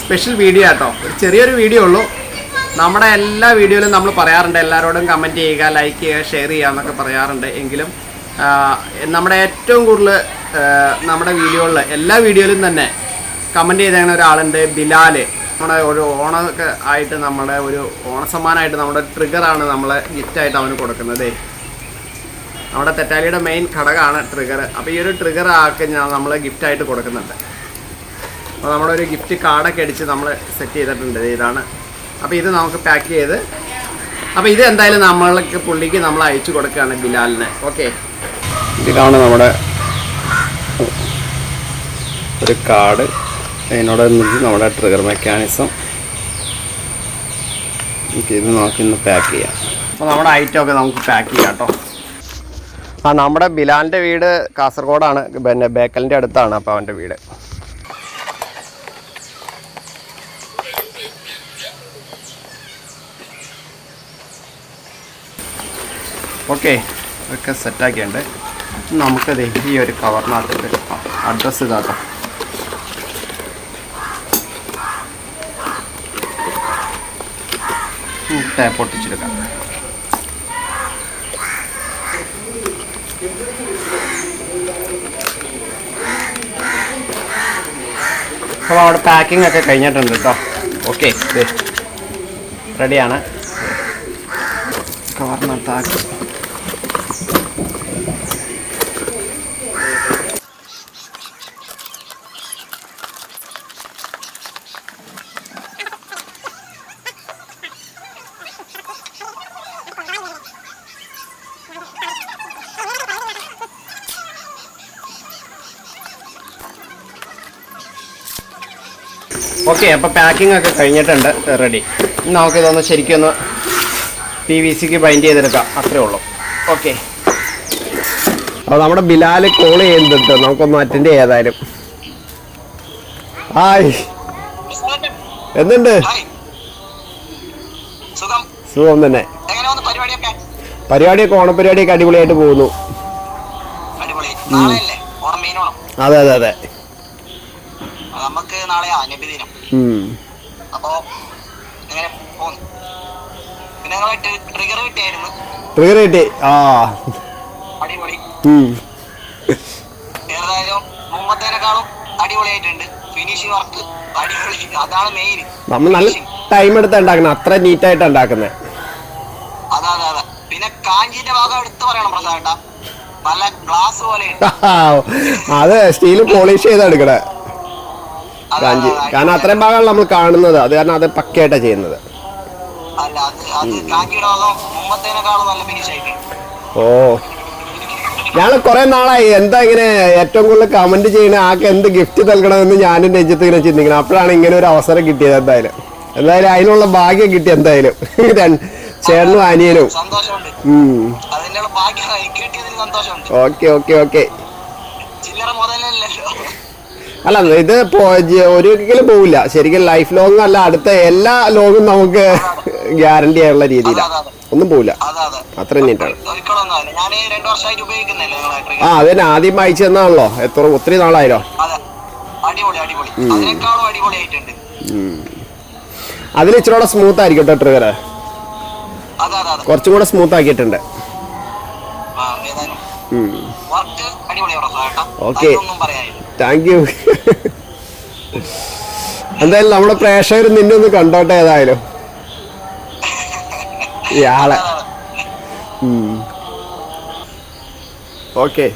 Special video ആട്ടോ. ചെറിയൊരു video ഉള്ളൂ. നമ്മുടെ എല്ലാ വീഡിയോയിലും നമ്മൾ പറയാറുണ്ട്. എല്ലാവരോടും കമന്റ് ചെയ്യുക ലൈക്ക് ചെയ്യുക ഷെയർ ചെയ്യുക എന്നൊക്കെ പറയാറുണ്ട്. എങ്കിലും നമ്മുടെ ഏറ്റവും കൂടുതൽ നമ്മുടെ വീഡിയോകളിൽ എല്ലാ വീഡിയോയിലും തന്നെ കമന്റ് ചെയ്തേക്കുന്ന ഒരാളുണ്ട് ബിലാൽ നമ്മുടെ ഒരു ഓണമൊക്കെ ആയിട്ട് നമ്മുടെ ഒരു ഓണസമ്മാനമായിട്ട് നമ്മുടെ ട്രിഗറാണ് നമ്മളെ ഗിഫ്റ്റായിട്ട് അവന് കൊടുക്കുന്നത്. നമ്മുടെ തെറ്റാലിയുടെ മെയിൻ ഘടകമാണ് ട്രിഗർ അപ്പോൾ ഈ ഒരു ട്രിഗർ ആക്കി ഞാൻ നമ്മൾ ഗിഫ്റ്റായിട്ട് കൊടുക്കുന്നുണ്ട്. അപ്പോൾ നമ്മുടെ ഒരു ഗിഫ്റ്റ് കാർഡൊക്കെ അടിച്ച് നമ്മൾ സെറ്റ് ചെയ്തിട്ടുണ്ട്. ഇതാണ്. അപ്പോൾ ഇത് നമുക്ക് പാക്ക് ചെയ്ത് അപ്പോൾ ഇത് എന്തായാലും നമ്മൾക്ക് പുള്ളിക്ക് നമ്മൾ അയച്ചു കൊടുക്കുകയാണ് ബിലാലിന്. ഓക്കെ ഇതാണ് നമ്മുടെ ഒരു കാർഡ് അതിനോടനുബന്ധിച്ച് നമ്മുടെ ട്രിഗർ മെക്കാനിസം നമുക്ക് ഇത് നോക്കി ഇന്ന് പാക്ക് ചെയ്യാം. അപ്പോൾ നമ്മുടെ ഐറ്റം ഒക്കെ നമുക്ക് പാക്ക് ചെയ്യാം കേട്ടോ. ആ നമ്മുടെ ബിലാലിന്റെ വീട് കാസർഗോഡാണ്. പിന്നെ ബേക്കലിന്റെ അടുത്താണ് അപ്പോൾ അവന്റെ വീട്. ഓക്കെ ഇതൊക്കെ സെറ്റാക്കിയുണ്ട് നമുക്കത് ഈ ഒരു കവറിനകത്തിട്ട് അഡ്രസ്സ് ഇതാക്കാം ടാപ്പ് ഒട്ടിച്ചെടുക്കാം. അപ്പോൾ അവിടെ പാക്കിംഗ് ഒക്കെ കഴിഞ്ഞിട്ടുണ്ട് കേട്ടോ ഓക്കെ റെഡിയാണ് കവറിനകത്താക്കി ഓക്കെ അപ്പോൾ പാക്കിംഗ് ഒക്കെ കഴിഞ്ഞിട്ടുണ്ട്. റെഡി നമുക്ക് ഇതൊന്ന് ശരിക്കും ഒന്ന് പി വി സിക്ക് ബൈൻഡ് ചെയ്തെടുക്കാം. അത്രേ ഉള്ളൂ. ഓക്കെ അപ്പോൾ നമ്മുടെ ബിലാൽ കോൾ ചെയ്യുന്നുണ്ട്. നമുക്കൊന്ന് അറ്റൻഡ് ചെയ്യാതായാലും ഹായ് എന്തുണ്ട്? ഹായ്. സുഖം. തന്നെ. എങ്ങനെ വന്നു പരിപാടിയൊക്കെ? പരിപാടിയൊക്കെ ഓണപരിപാടിയൊക്കെ അടിപൊളിയായിട്ട് പോകുന്നു. അതെ അതെ അത്. നമുക്ക് നാളെ നബിദിനം ദിനം അപ്പോ എങ്ങനെ പോന്നു. പിന്നെ നിങ്ങളായിട്ട് ട്രിഗർ കിട്ടിയായിരുന്നു. ട്രിഗർ കിട്ടി. ആ. അടിപൊളി. ഏതായാലും മുമ്പത്തേനേക്കാളും അടിപൊളിയായിട്ടുണ്ട്. ഫിനിഷിംഗ് വർക്ക് അടിപൊളി. അതാണ് മെയിൻ നമ്മൾ നല്ല ടൈം എടുത്ത് ഉണ്ടാക്കുന്നത് അത്ര നീറ്റായിട്ട് ഉണ്ടാക്കുന്നത് അതെ അതെ അതെ. പിന്നെ കാഞ്ചിന്റെ ഭാഗം എടുത്തു പറയണം പ്രസാദേട്ടാ നല്ല ഗ്ലാസ് പോലെ അത് സ്റ്റീൽ പോളിഷ് ചെയ്ത് എടുക്കണേ. അതെ, കാഞ്ചി. കാരണം അത്രയും ഭാഗമാണ് നമ്മൾ കാണുന്നത്. അത് കാരണം അത് പക്കയായിട്ടാണ് ചെയ്യുന്നത്. ഓ. ഞാൻ കുറെ നാളായി. എന്താ ഇങ്ങനെ ഏറ്റവും കൂടുതൽ കമന്റ് ചെയ്യണേ? ആൾക്ക് എന്ത് ഗിഫ്റ്റ് നൽകണമെന്ന് ഞാനും രഞ്ജിത്ത് ഇങ്ങനെ ചിന്തിക്കണം അപ്പോഴാണ് ഇങ്ങനെ ഒരു അവസരം കിട്ടിയത് എന്തായാലും. എന്തായാലും അതിനുള്ള ഭാഗ്യം കിട്ടി എന്തായാലും. ചേട്ടനും അനിയനും. Okay okay okay. അല്ല ഇത് ഒരിക്കലും പോവില്ല. ശരിക്കും ലൈഫ് ലോങ് അല്ല അടുത്ത എല്ലാ ലോങ്ങും നമുക്ക് ഗ്യാരണ്ടി ആയുള്ള രീതിയിലാണ് ഒന്നും പോവില്ല. അതെ അതെ. അത്ര തന്നെയാണ് ആ അത് അതന്നെ. ആദ്യം അയച്ചു തന്നാണല്ലോ. എത്ര ഒത്തിരി അടിപൊളിയായിട്ടുണ്ട് അതിൽ ഇച്ചിരി സ്മൂത്ത് ആയിരിക്കും കേട്ടോ ട്രിഗർ കുറച്ചും കൂടെ സ്മൂത്ത് ആക്കിയിട്ടുണ്ട്. ആ, താങ്ക് യു എന്തായാലും നമ്മുടെ പ്രേക്ഷകർ നിന്നെ ഒന്ന് കണ്ടോട്ടെ ഏതായാലും. ഇയാളെ. ഓക്കെ